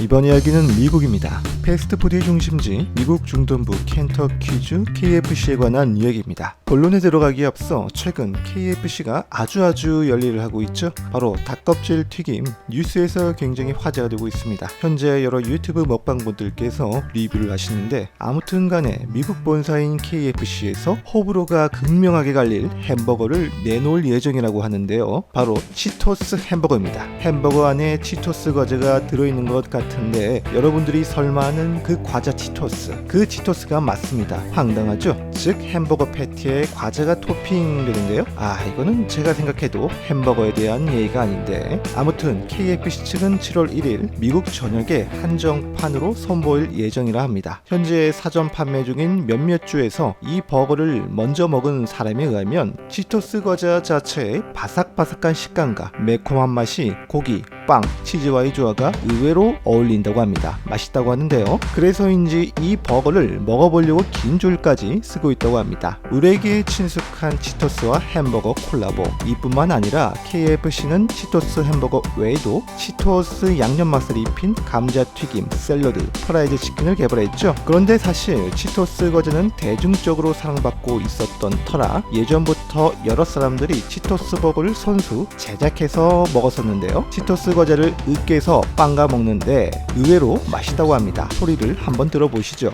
이번 이야기는 미국입니다. 패스트푸드의 중심지 미국 중동부 켄터키주 KFC에 관한 이야기입니다. 본론에 들어가기에 앞서 최근 KFC가 아주 아주 열일을 하고 있죠. 바로 닭껍질 튀김 뉴스에서 굉장히 화제가 되고 있습니다. 현재 여러 유튜브 먹방분들께서 리뷰를 하시는데 아무튼간에 미국 본사인 KFC에서 호불호가 극명하게 갈릴 햄버거를 내놓을 예정이라고 하는데요. 바로 치토스 햄버거입니다. 햄버거 안에 치토스 과자가 들어있는 것 같은데 여러분들이 설마 아는 그 과자 치토스 그 치토스가 맞습니다. 황당하죠? 즉 햄버거 패티에 과자가 토핑되는데요. 아 이거는 제가 생각해도 햄버거에 대한 예의가 아닌데 아무튼 KFC 측은 7월 1일 미국 전역에 한정판으로 선보일 예정이라 합니다. 현재 사전 판매 중인 몇몇 주에서 이 버거를 먼저 먹은 사람에 의하면 치토스 과자 자체의 바삭바삭한 식감과 매콤한 맛이 고기, 빵, 치즈와의 조화가 의외로 어울린다고 합니다. 맛있다고 하는데요. 그래서인지 이 버거를 먹어보려고 긴 줄까지 쓰고 있다고 합니다. 우리에게 친숙한 치토스와 햄버거 콜라보. 이뿐만 아니라 KFC는 치토스 햄버거 외에도 치토스 양념 맛을 입힌 감자 튀김, 샐러드, 프라이드 치킨을 개발했죠. 그런데 사실 치토스 과자는 대중적으로 사랑받고 있었던 터라 예전부터 여러 사람들이 치토스 버거를 손수 제작해서 먹었었는데요. 치토스 과자를 으깨서 빵과 먹는데 의외로 맛있다고 합니다. 소리를 한번 들어보시죠.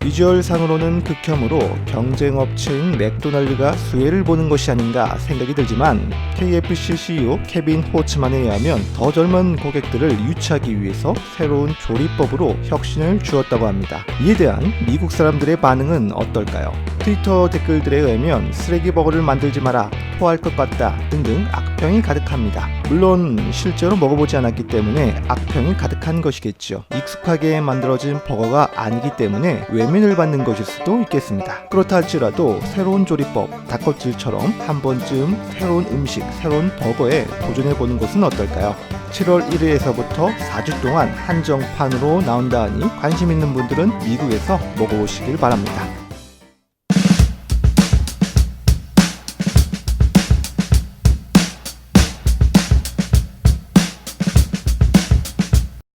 비주얼상으로는 극혐으로 경쟁업체인 맥도날드가 수혜를 보는 것이 아닌가 생각이 들지만 KFC CEO 케빈 호츠만에 의하면 더 젊은 고객들을 유치하기 위해서 새로운 조리법으로 혁신을 주었다고 합니다. 이에 대한 미국 사람들의 반응은 어떨까요? 트위터 댓글들에 의하면 쓰레기 버거를 만들지 마라, 토할 것 같다 등등 악평이 가득합니다. 물론 실제로 먹어보지 않았기 때문에 악평이 가득한 것이겠죠. 익숙하게 만들어진 버거가 아니기 때문에 외면을 받는 것일 수도 있겠습니다. 그렇다 할지라도 새로운 조리법, 닭껍질처럼 한 번쯤 새로운 음식, 새로운 버거에 도전해보는 것은 어떨까요? 7월 1일에서부터 4주 동안 한정판으로 나온다 하니 관심 있는 분들은 미국에서 먹어보시길 바랍니다.